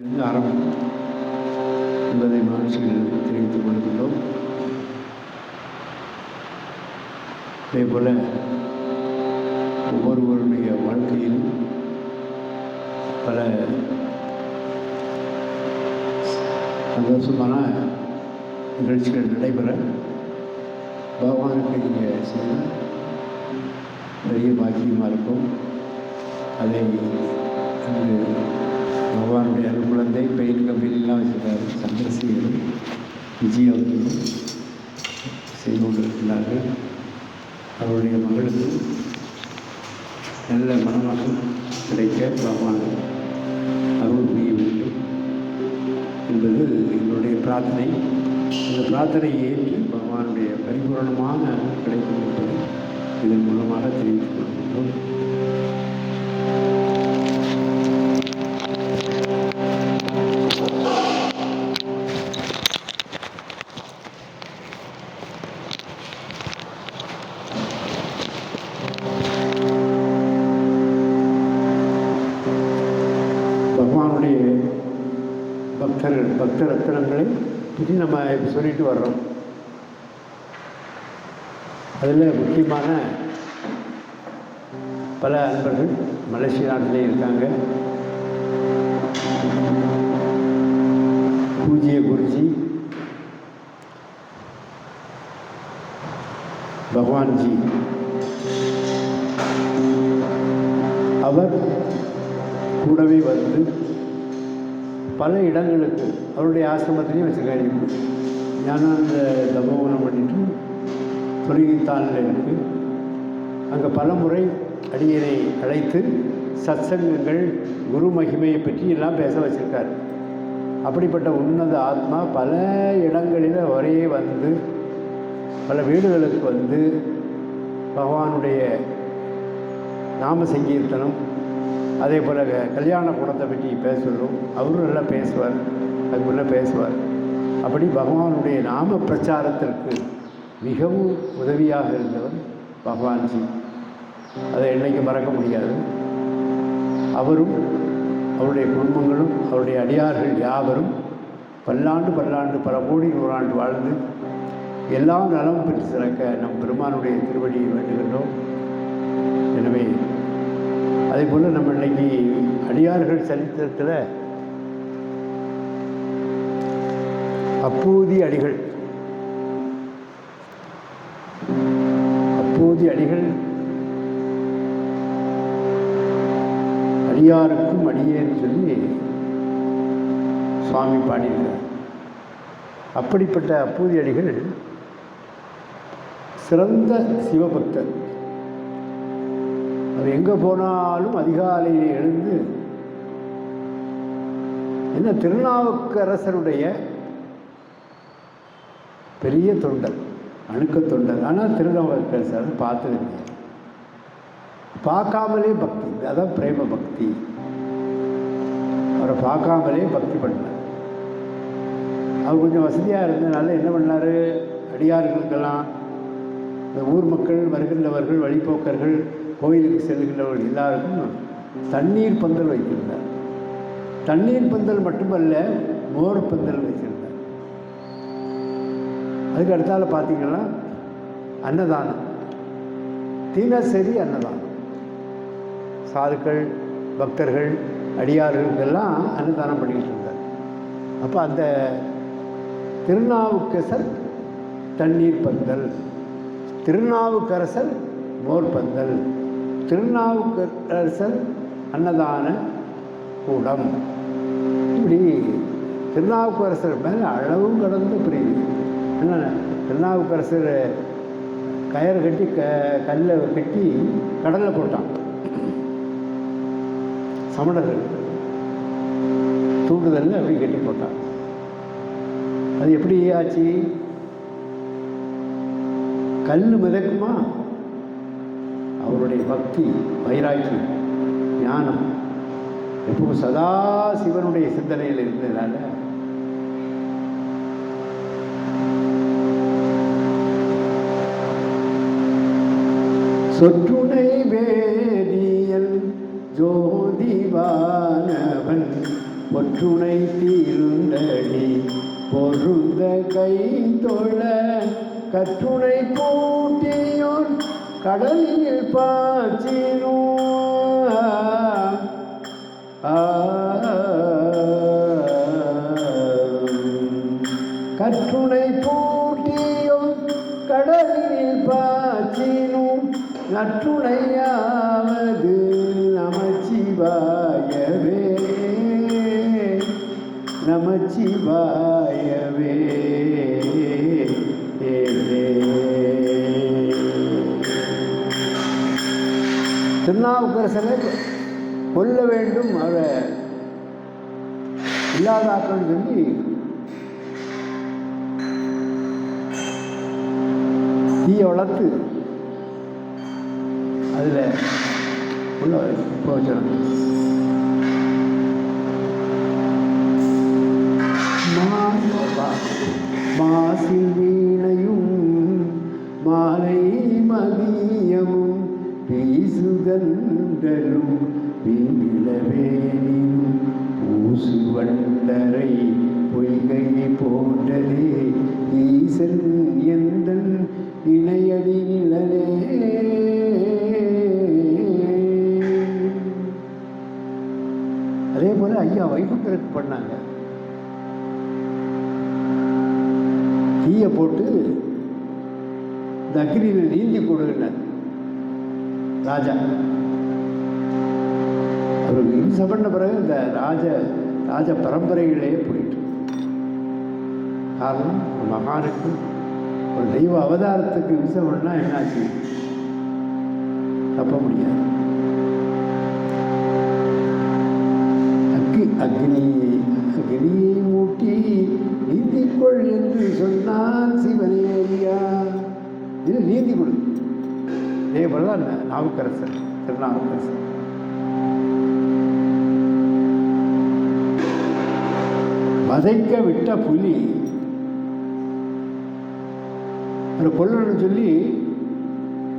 இருந்து ஆரம்பம் என்பதை மகிழ்ச்சியில் தெரிவித்துக் கொள்கின்றோம். அதே போல ஒவ்வொருவருடைய வாழ்க்கையில் பல சந்தோஷமான நிகழ்ச்சிகள் நடைபெற பகவானுக்கு நீங்கள் செய்ய பெரிய பாக்கியமாக இருக்கும். அதை இன்று பகவானுடைய அருள் குழந்தை பெயின் கம்பெனிலாம் வச்சுருக்காரு சந்திரசேகரும் விஜய் அவர்களும் செய்து கொண்டிருக்கிறார்கள் அவருடைய மகளுக்கு நல்ல மனமாற்றம் கிடைக்க பகவான் அருள் புரிய வேண்டும் என்பது என்னுடைய பிரார்த்தனை அந்த பிரார்த்தனையை ஏற்று பகவானுடைய பரிபூரணமான அருள் கிடைக்கும் என்பதை இதன் மூலமாக தெரிவித்துக் கொள்கின்றோம் இப்போ சொல்லிட்டு வர்றோம். அதில் முக்கியமான பல அன்பர்கள் மலேசிய நாட்டிலே இருக்காங்க. பூஜ்ய குருஜி பகவான்ஜி. அவர் கூடவே வந்து பல இடங்களுக்கு அவருடைய ஆசிரமத்திலையும் வச்சுருக்காரு. ஞானானந்த தபோவனம் பண்ணிட்டு தொழுகித்தானில் இருக்கு அங்கே பல முறை அடியனை அழைத்து சத்சங்கங்கள் குரு மகிமையை பற்றி எல்லாம் பேச வச்சிருக்கார். அப்படிப்பட்ட உன்னத ஆத்மா பல இடங்களில் ஒரே வந்து பல வீடுகளுக்கு வந்து பகவானுடைய நாம சங்கீர்த்தனம் அதே போல் கல்யாண குணத்தை பற்றி பேசுகிறோம் அவரும் நல்லா பேசுவார் அதுக்குள்ளே பேசுவார். அப்படி பகவானுடைய நாம பிரச்சாரத்திற்கு மிகவும் உதவியாக இருந்தவர் பகவான்ஜி. அதை என்னைக்கு மறக்க முடியாது. அவரும் அவருடைய குடும்பங்களும் அவருடைய அடியார்கள் யாவரும் பல்லாண்டு பல்லாண்டு பல கோடி நூறாண்டு வாழ்ந்து எல்லா நலமும் பெற்று சிறக்க நம் பெருமானுடைய திருவடியை வேண்டுகின்றோம். எனவே அதே போல் நம்ம இன்னைக்கு அடியார்கள் சரித்திரத்தில் அப்பூதி அடிகள். அப்பூதி அடிகள். அடியாருக்கும் அடியேன்னு சொல்லி சுவாமி பாடியிருக்கிறார். அப்படிப்பட்ட அப்பூதி அடிகள் சிறந்த சிவபக்தர். அவர் எங்கே போனாலும் அதிகாலையில் எழுந்து என்ன திருநாவுக்கரசருடைய பெரிய தொண்டர் அணுக்க தொண்டர். ஆனால் திருநாவுக்கரசர் பார்த்தது கிடையாது பார்க்காமலே பக்தி. அதான் பிரேம பக்தி. அவரை பார்க்காமலே பக்தி பண்ணார் அவர் கொஞ்சம் வசதியாக இருந்ததுனால என்ன பண்ணார்? அடியார்களுக்கெல்லாம் இந்த ஊர் மக்கள் வருகின்றவர்கள் வழிபோக்கர்கள் கோயிலுக்கு செல்கின்றவர்கள் எல்லாருக்கும் தண்ணீர் பந்தல் வைத்திருந்தார். தண்ணீர் பந்தல் மட்டுமல்ல மோர் பந்தல் வைத்திருந்தார். அதுக்கு அடுத்தால பார்த்தீங்கன்னா அன்னதானம். தினசரி அன்னதானம். சாதுக்கள் பக்தர்கள் அடியார்களுக்கெல்லாம் அன்னதானம் பண்ணிக்கிட்டு இருந்தார் அப்போ அந்த திருநாவுக்கரசர் தண்ணீர் பந்தல் திருநாவுக்கரசர் மோர் பந்தல் திருநாவுக்கரசர் அன்னதான கூடம். இப்படி திருநாவுக்கரசர் மேலே அளவும் கடந்த பிரிவு. என்ன திருநாவுக்கரசர் கயிறு கட்டி க கல்லை கட்டி கடலில் போட்டான் சமணர்கள் தூண்டுதலில் அப்படி கட்டி போட்டான் அது எப்படி ஆச்சு? கல் மிதக்குமா? அவருடைய பக்தி வைராக்கி ஞானம். எப்பவும் சதா சிவனுடைய சிந்தனையில் இருந்ததுனால சொற்றுணை வேதியல் ஜோதிவானவன் ஒற்றுணை தீர்ந்தடி பொருந்த கை தொழ கற்றுணை கூட்டியோன் கடலில் பாய்ச்சினோ. கற்றுணை பூட்டியும் நற்றுணையாவது நமச்சிவாயவே. நமச்சிவாயவே. திருநாவுக்கரசனை கொல்ல வேண்டும் அவரை இல்லாதாக்கள் சொல்லி தீய வளர்த்து உள்ள போச்சணும் மாசில் வீணையும் மாலை மதியமும் பேசுகந்தரும் வீழவேனினும் பூசு வண்டரை பொய்கை போன்றதே ஈசன் என் பண்ணாங்க. தீயை போட்டு இந்த அக்னியில் நீந்தி கொடுங்கினார் ராஜா. அவருக்கு இம்சை பண்ண பிறகு இந்த ராஜ ராஜ பரம்பரைகளே போயிட்டு. காரணம் ஒரு மகானுக்கு ஒரு தெய்வ அவதாரத்துக்கு இம்சை பண்ணால் என்னாச்சு? தப்ப முடியாது. அக்னியை அக்னி அக்னியை மூட்டி நீந்திக்கொள் என்று சொன்னான் சிவனே ஐயா. இது நீந்தி கொடு. இதே போலதான் நாவுக்கரசர் திருநாவுக்கரசர். வதைக்க விட்ட புலி ஒரு கொல்லணும்னு சொல்லி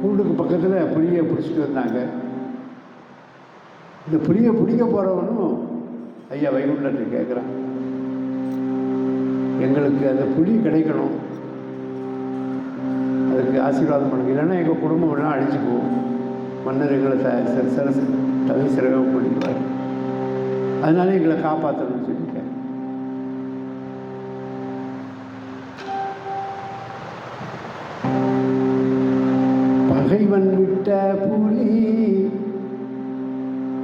கூண்டுக்கு பக்கத்தில் புளியை பிடிச்சிட்டு வந்தாங்க. இந்த புலியை பிடிக்க போகிறவனும் ஐயா வைகுண்டத்தை கேட்குறான். எங்களுக்கு அந்த புலி கிடைக்கணும். அதுக்கு ஆசீர்வாதம் பண்ணுங்க. இல்லைன்னா எங்கள் குடும்பம் எல்லாம் அழிஞ்சு போகும் மன்னர் எங்களை த சிற தலை சிறக பண்ணிடுவார் அதனால எங்களை காப்பாற்றணும்னு சொல்லிட்டேன். பகைவன் விட்ட புலி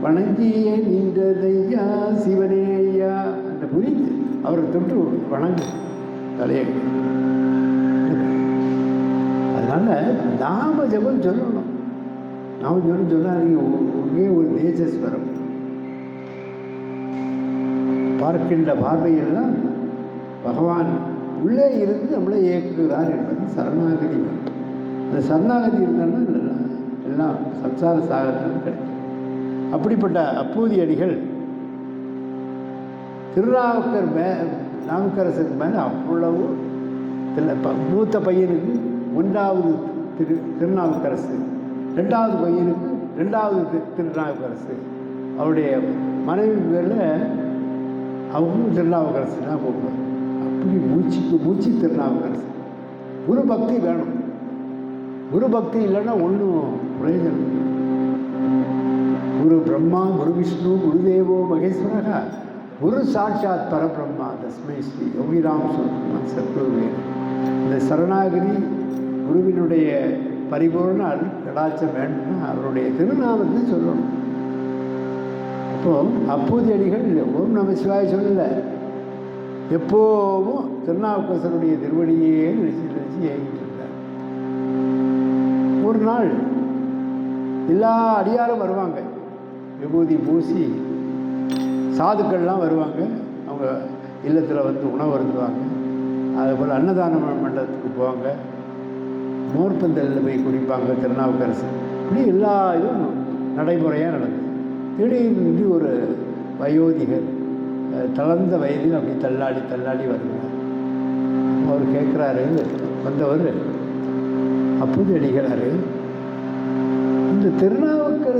வணங்கியே நின்றதையா சிவனேயா? அந்த புரிந்து அவரை தொட்டு வணங்கு. தலையை. அதனால நாம ஜபம் சொல்லணும். நாம ஜபம் சொல்லாதீங்க. ஒரே ஒரு தேஜஸ்வரம் பார்க்கின்ற பார்வையெல்லாம் பகவான் உள்ளே இருந்து நம்மளை இயக்குகிறார் என்பது சரணாகதி. அந்த சரணாகதி இருந்தாலும் எல்லாம் எல்லாம் சம்சார சாகரத்தில் கிடைக்கும். அப்படிப்பட்ட அப்பூதி அடிகள் திருநாவுக்கர் மே நாவுக்கரசருக்கு மேலே அவ்வளவு இல்லை மூத்த பையனுக்கு ஒன்றாவது திரு திருநாவுக்கரசு ரெண்டாவது பையனுக்கு ரெண்டாவது திருநாவுக்கரசு. அவருடைய மனைவி பேரில் அவங்களும் திருநாவுக்கரசு தான் கூப்பிடுவாங்க அப்படி மூச்சுக்கு மூச்சு திருநாவுக்கரசு. குரு பக்தி வேணும். குரு பக்தி இல்லைன்னா ஒன்றும் பிரயோஜனம் இல்லை. குரு பிரம்மா குரு விஷ்ணு குருதேவோ மகேஸ்வரக குரு சாட்சாத் பரபிரம்மா தஸ்மை ஸ்ரீ யோகிராம் சுரமா சத்குருவே. இந்த சரணாகிரி குருவினுடைய பரிபூர்ண அருள் கடாச்சம் வேண்டும்னா அவருடைய திருநாமத்தை சொல்லணும். அப்போ அப்போது அடிகள் ஓம் நம சிவாய சொல்லலை. எப்போவும் திருநாவுக்கரசனுடைய திருவடியே நினைச்சு நினைச்சு ஏங்கிட்டு இருந்தார். ஒரு நாள் எல்லா அடியாரும் வருவாங்க. விபூதி பூசி சாதுக்கள்லாம் வருவாங்க. அவங்க இல்லத்தில் வந்து உணவு அருந்துவாங்க. அதுபோல் அன்னதான மண்டலத்துக்கு மண்டபத்துக்கு போவாங்க. மோர்பந்தலில் போய் குடிப்பாங்க திருநாவுக்கரசு. இப்படி எல்லா இதுவும் நடைமுறையாக நடக்குது. திடீர்னு ஒரு வயோதிகர் தளர்ந்த வயதில் அப்படி தள்ளாடி தள்ளாடி வருகிறார். அவர் கேட்குறாரு வந்தவர் அப்போது அடிக்கிறாரு. இந்த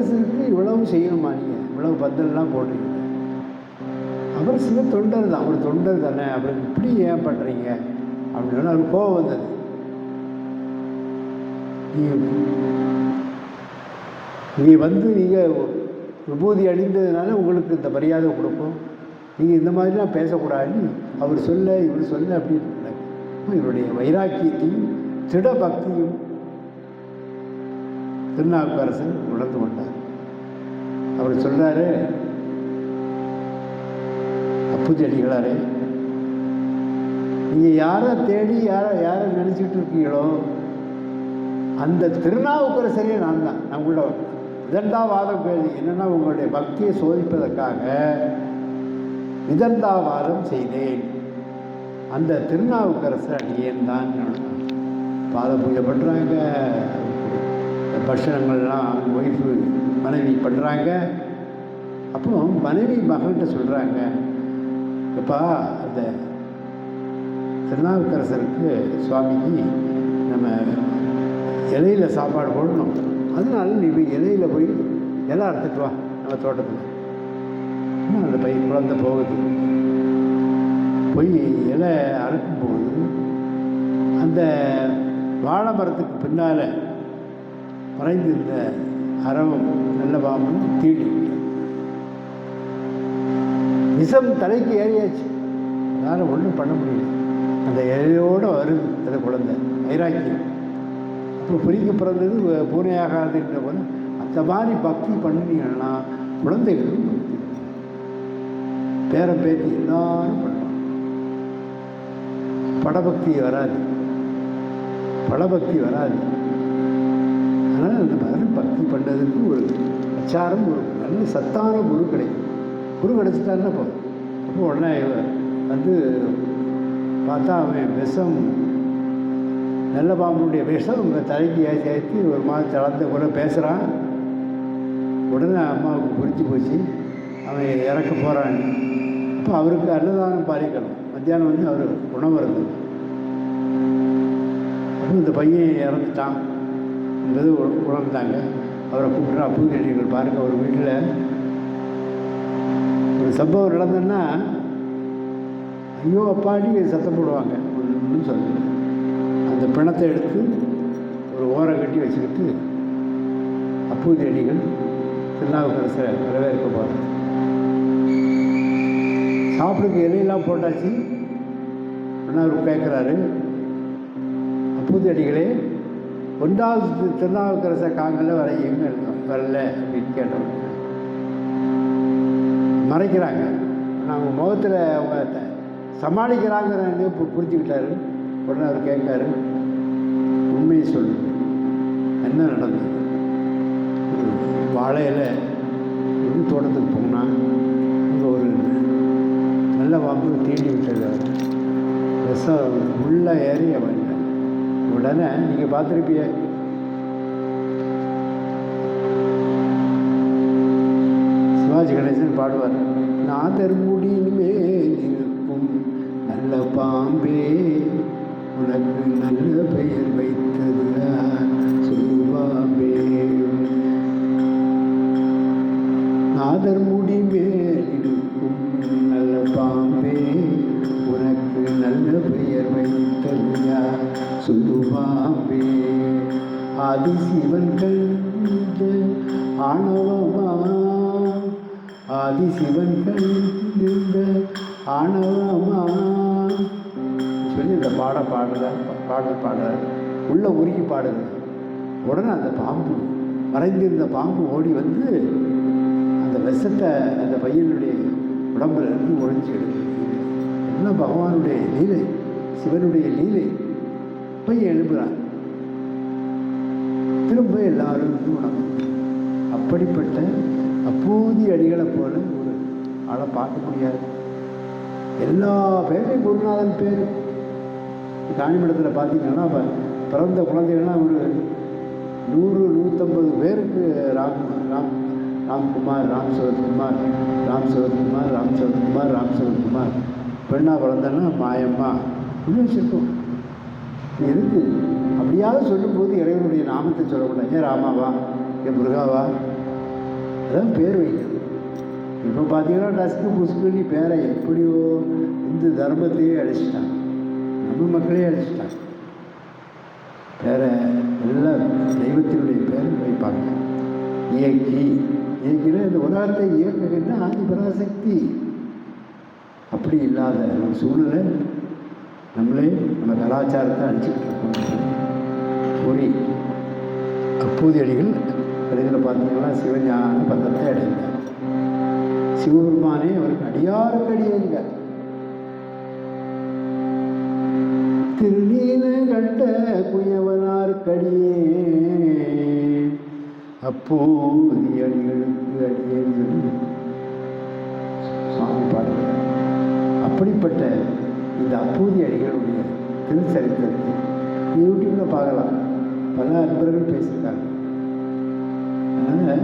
அரசுக்கு இவ்வளவு செய்யணுமா நீங்கள் இவ்வளவு பந்தல்லாம் போடுறீங்க. அவர் சில தொண்டர் தான். அவர் தொண்டர் தானே. அப்படின்னு இப்படி ஏன் பண்ணுறீங்க அப்படின்னு அவர் கோவம் வந்தது. நீ வந்து நீங்கள் விபூதி அழிந்ததுனால உங்களுக்கு இந்த மரியாதை கொடுப்போம். நீங்கள் இந்த மாதிரிலாம் பேசக்கூடாதுன்னு அவர் சொல்ல இவர் சொல்ல அப்படின்னு இவருடைய வைராக்கியத்தையும் திட பக்தியும் திருநாவுக்கரசன் உணர்ந்து கொண்டார். அவர் சொல்றாரு அப்புச்செடிகளாரே நீங்கள் யாரை தேடி யாரை யாரை நினச்சிட்டு இருக்கீங்களோ அந்த திருநாவுக்கரசரே நான் தான். நான் உள்ள நிதந்தாவாதம் கேள்வி. என்னென்னா உங்களுடைய பக்தியை சோதிப்பதற்காக நிதந்தாவாதம் செய்தேன். அந்த திருநாவுக்கரசர் அடியேன் தான். பாத பூஜை பண்ணுறாங்க பட்சணங்கள்லாம் ஒய்ஃபு மனைவி பண்ணுறாங்க அப்போ மனைவி மகன்கிட்ட சொல்கிறாங்க எப்பா அந்த திருநாவுக்கரசருக்கு சுவாமிக்கு நம்ம இலையில சாப்பாடு போடணும். அதனால நீ போய் இலையில் போய் இலை அறுத்துட்டு வா நம்ம தோட்டத்தில். அந்த பையன் குழந்தை போகுது. போய் இலை அறுக்கும்போது அந்த வாழை மரத்துக்கு பின்னால் மறைந்திருந்த அரவம் நல்லபாமன் தீடி விஷம் தலைக்கு ஏறியாச்சு. அதனால் ஒன்றும் பண்ண முடியல. அந்த இலையோடு வருது அந்த குழந்தை வைராக்கியம். இப்போ புரிக்க பிறந்தது பூனையாகாதுன்ற போது அந்த மாதிரி பக்தி பண்ணினீங்கன்னா குழந்தைகளும் பக்தி பண்ணுவாங்க. பேத்தி எல்லாரும் பண்ணுவாங்க. படபக்தி வராது. படபக்தி வராது. அதனால் அந்த மாதிரி பக்தி பண்ணுறதுக்கு ஒரு அச்சாரம் ஒரு நல்ல சத்தான குரு கிடைக்கும். குரு கிடச்சிட்டாருன்னா போதும். அப்போ உடனே வந்து பார்த்தா அவன் விஷம் நல்ல பாம்புடைய விஷம் உங்கள் தலைக்கு ஏற்றி ஏற்றி ஒரு மாதிரி தளர்ந்த கூட பேசுகிறான் உடனே அம்மாவுக்கு புரிஞ்சு போச்சு. அவன் இறக்க போகிறான் அப்போ அவருக்கு அன்னதானம் பாரிக்கணும் மத்தியானம் வந்து அவர் உணவு இருந்தது. அப்போ இந்த பையன் இறந்துட்டான். என்பது உணர்ந்தாங்க. அவரை கூப்பிட்டு அப்பூதியடிகள் பாருங்கள் ஒரு வீட்டில் ஒரு சம்பவம் நடந்ததுன்னா ஐயோ அப்பாடி சத்தம் போடுவாங்க. ஒன்றும் சொல்லல அந்த பிணத்தை எடுத்து ஒரு ஓரம் கட்டி வச்சுக்கிட்டு அப்பூதி அடிகள் திருநாவுக்கரசரை வரவேற்க போகிறார் சாப்பிடுக்கு இலையெல்லாம் போட்டாச்சு. அண்ணா அவர் கேட்குறாரு அப்பூதி அடிகளே ஒன்றாவது திருநாவுக்கரசை திருநாவுக்கரசர் வர எங்கே இருக்கும் வரல அப்படின்னு கேட்டோம். மறைக்கிறாங்க. நாங்கள் முகத்தில் அவங்க த- புரிஞ்சுக்கிட்டாரு. உடனே அவர் கேட்காரு உண்மையை சொல்லு. என்ன நடந்தது? வாழையில் ஒரு தோட்டத்துக்கு போனால் அங்கே ஒரு நல்ல வாம்பு தீண்டி விட்டது விஷம் உள்ள ஏறி அவன் உடனே நீங்கள் பார்த்துருப்பிய சிவாஜி கணேசன் பாடுவார் நாதர் முடியின் மேல் இருக்கும் நல்ல பாம்பே உனக்கு நல்ல பெயர் வைத்தது சொல்லுவாம்பே நாதர் முடி மேல் இருக்கும் நல்ல பாம்பே பெயர் வைத்தது யார்? சொல்லுவாம்பே ஆதி சிவன் ஆணவமா? ஆதிசிவன் கழிந்த ஆணவமா? சொல்லி இந்த பாட பாடுற பாடல் பாடுற உள்ள உருகி பாடுது. உடனே அந்த பாம்பு மறைந்திருந்த பாம்பு ஓடி வந்து அந்த விஷத்தை அந்த பையனுடைய உடம்புல இருந்து உறைஞ்சிடுது. எடுக்குது என்ன பகவானுடைய லீலை? சிவனுடைய லீலை பையன் எழுப்புகிறான் திரும்ப எல்லாரும் உணவு. அப்படிப்பட்ட அப்போதி அடிகளை போல ஒரு ஆளை பார்க்க முடியாது. எல்லா பேரையும் குருநாதன் பேர். காணிமடத்தில் பார்த்தீங்கன்னா பிறந்த குழந்தைகள்லாம் ஒரு நூறு நூற்றம்பது பேருக்கு ராம் ராம் ராம்குமார் ராம் சரத்குமார் ராம் சரத்குமார் ராம் சரத்குமார் ராம் சரத்குமார். பெண்ணாக பிறந்தன்னா மாயம்மா. இன்னும் சிற்பம் எதுக்கு? அப்படியாவது சொல்லும்போது இறைவனுடைய நாமத்தை சொல்லக்கூடாது. ஏன் ராமாவா? ஏன் முருகாவா? அதான் பேர் வைக்கிறது. இப்போ பார்த்தீங்கன்னா டஸ்க்கு புஸ்குன்னு பேரை எப்படியோ இந்து தர்மத்தையே அழிச்சிட்டாங்க. நம்ம மக்களே அழிச்சிட்டாங்க. பேரை எல்லாம் தெய்வத்தினுடைய பேர் வைப்பாங்க. இயக்கி இயக்கினா இந்த உலகத்தை இயக்குகின்ற ஆதிபராசக்தி. அப்படி இல்லாத ஒரு சூழ்நிலை நம்மளே நம்ம கலாச்சாரத்தை அழிச்சுக்கிட்டு இருக்கோம். கூறி அப்பூதியடிகள் கடைசியில் பார்த்தீங்கன்னா சிவஞான பதத்தை அடைந்தார். சிவபெருமானே அவருக்கு அடியாருக்கு அடியேங்க திருநீல கண்ட குயவனார்க்கடியே அப்போது அடிகளுக்கு அடியேன்னு சொல்லி சுவாமி பாடுகிறார். அப்படிப்பட்ட இந்த அப்பூதி அடிகளுடைய திருச்சரித்திரத்தை யூடியூப்பில் பார்க்கலாம். பல அன்பர்கள் பேசியிருக்காங்க. அதனால்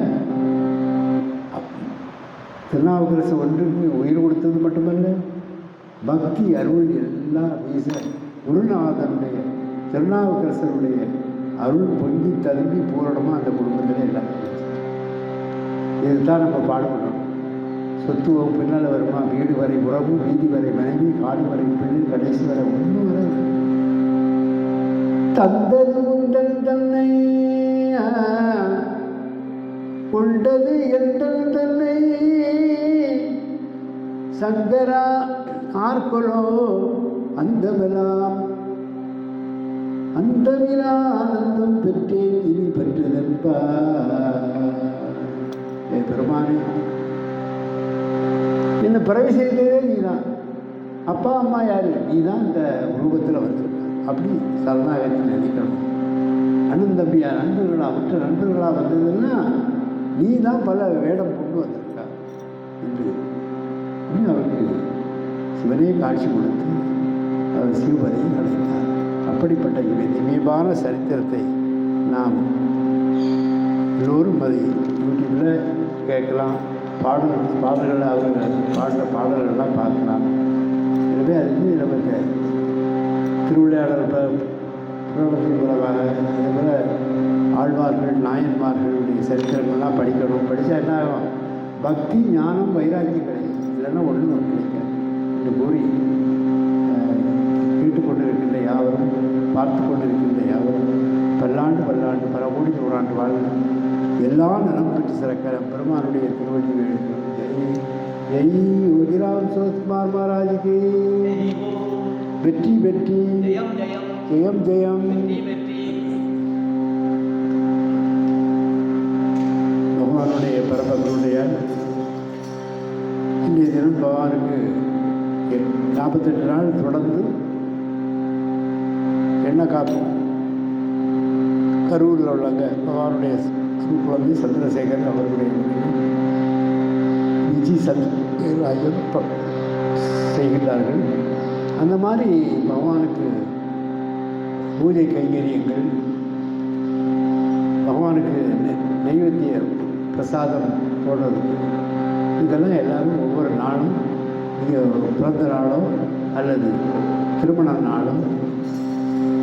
திருநாவுக்கரசு ஒன்றுக்கு உயிர் கொடுத்தது மட்டுமல்ல பக்தி அருள் எல்லாம் வீச குருநாதனுடைய திருநாவுக்கரசருடைய அருள் பொங்கி ததும்பி பூரணமாக அந்த குடும்பத்தில் எல்லாம் இதுதான் நம்ம பாடுபடணும் சொத்து பின்னால் வருமா? வீடு வரை உறவு வீதி வரை மனைவி காடு வரை பிள்ளை கடைசி வரை ஒன்று வரை. தந்தது உண்டல் தன்னை உண்டது என்றல் தன்னை. சங்கரா ஆர்கொலோ அந்தமெல்லாம் அந்தமிலா ஆனந்தம் பெற்றேன் இனி பெற்றதென்பா. ஏ பெருமானே. இந்த பிறவி செய்ததே நீ தான் அப்பா அம்மா யார்? நீ தான் இந்த உலகத்தில் வந்திருக்க. அப்படி சரணாகதி நினைக்கணும். அண்ணன் தம்பியா நண்பர்களா மற்ற நண்பர்களாக வந்ததுன்னா நீ தான் பல வேடம் கொண்டு வந்திருக்கா என்று அவருக்கு சிவனே காட்சி கொடுத்து அவர் சிவபதியை அடைந்தார் அப்படிப்பட்ட இவை திவ்யமான சரித்திரத்தை நாம் எல்லோரும் அதை யூடியூப்பில் கேட்கலாம். பாடல் பாடல்களை அவங்க பாடுற பாடல்கள்லாம் பார்க்கலாம். எனவே அதுக்கு நமக்கு திருவிளையாடல் புரட்சி மூலமாக அதே போல் ஆழ்வார்கள் நாயன்மார்களுடைய சரித்திரங்கள்லாம் படிக்கணும். படித்தா என்ன ஆகும்? பக்தி ஞானம் வைராக்கியம் கிடைக்கும் இல்லைன்னா ஒன்று ஒன்றும் கிடைக்காது. என்று கூறி கேட்டுக்கொண்டிருக்கின்ற யாவரும் பார்த்து கொண்டிருக்கின்ற யாவரும் பல்லாண்டு பல்லாண்டு பல கோடி நூறாண்டு வாழ்க்கை எல்லா நலம் பெற்று சிறக்கிற பெருமானுடைய திருவடி வேண்டும் ஜெய் ஜெய் உதிராம் சிவகுமார் மகாராஜுக்கு. வெற்றி வெற்றி ஜெயம் ஜெயம். பகவானுடைய பரமகுருடைய இன்றைய தினம் பகவானுக்கு நாற்பத்தெட்டு நாள் தொடர்ந்து எண்ணெய் காப்பு கரூரில் உள்ளவங்க பகவானுடைய குழந்தை சந்திரசேகர் அவர்களுடைய மனைவி விஜி ஆகியோர் செய்கின்றார்கள் அந்த மாதிரி பகவானுக்கு பூஜை கைங்கரியங்கள் பகவானுக்கு நெ- நைவேத்திய பிரசாதம் போடுறது இதெல்லாம் எல்லாரும் ஒவ்வொரு நாளும் இது பிறந்த நாளோ அல்லது திருமண நாளோ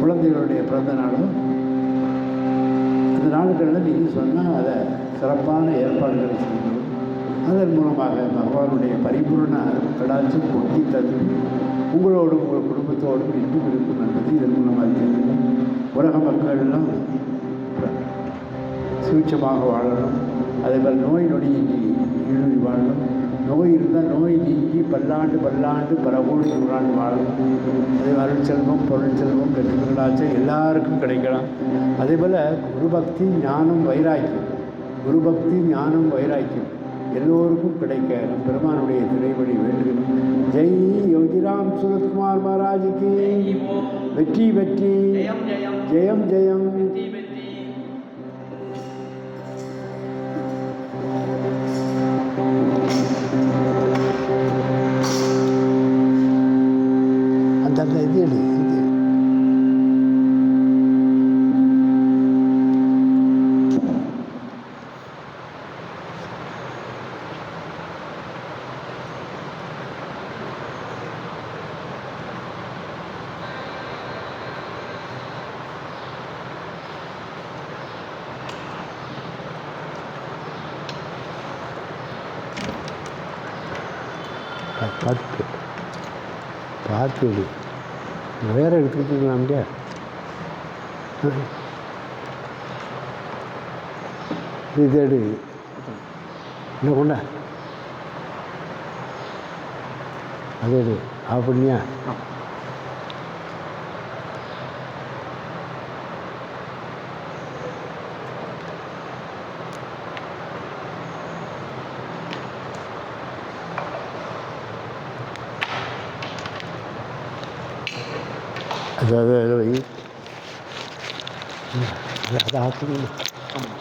குழந்தைகளுடைய பிறந்த நாளோ அந்த நாடுகளில் நீங்கள் சொன்னால் அதை சிறப்பான ஏற்பாடுகளை செய்யணும். அதன் மூலமாக பகவானுடைய பரிபூர்ண கடாட்சம் கொட்டி தந்து உங்களோடும் உங்கள் குடும்பத்தோடும் இன்னும் இருக்கும் என்பது இதன் மூலமாக தெரியும். உலக மக்கள்லாம் சூட்சமாக வாழணும். அதே மாதிரி நோய் நொடியின்றி ஈடுபடி வாழணும். நோய் இருந்தால் நோய் நீங்கி பல்லாண்டு பல்லாண்டு பல கோடி நூறாண்டு வாழணும் அதே அருள் செல்வம் பொருள் செல்வம் பெற்றுக்களாச்சும் எல்லாருக்கும் கிடைக்கலாம். அதே போல் குருபக்தி ஞானம் வைராக்கியம். குருபக்தி ஞானம் வைராக்கியம் எல்லோருக்கும் கிடைக்க நம் பெருமானுடைய திரைவழி வேண்டுகிறோம். ஜெய் யோகிராம் சுரத்குமார் மகாராஜுக்கு. வெற்றி வெற்றி. ஜெயம் ஜெயம். பார்த்து பார்த்து எடு வேறு எடுத்துக்கிட்டுலாம் இல்லையா இது எடு என்ன கொண்டா? அது எடு ஆஃப் பண்ணியா அது அது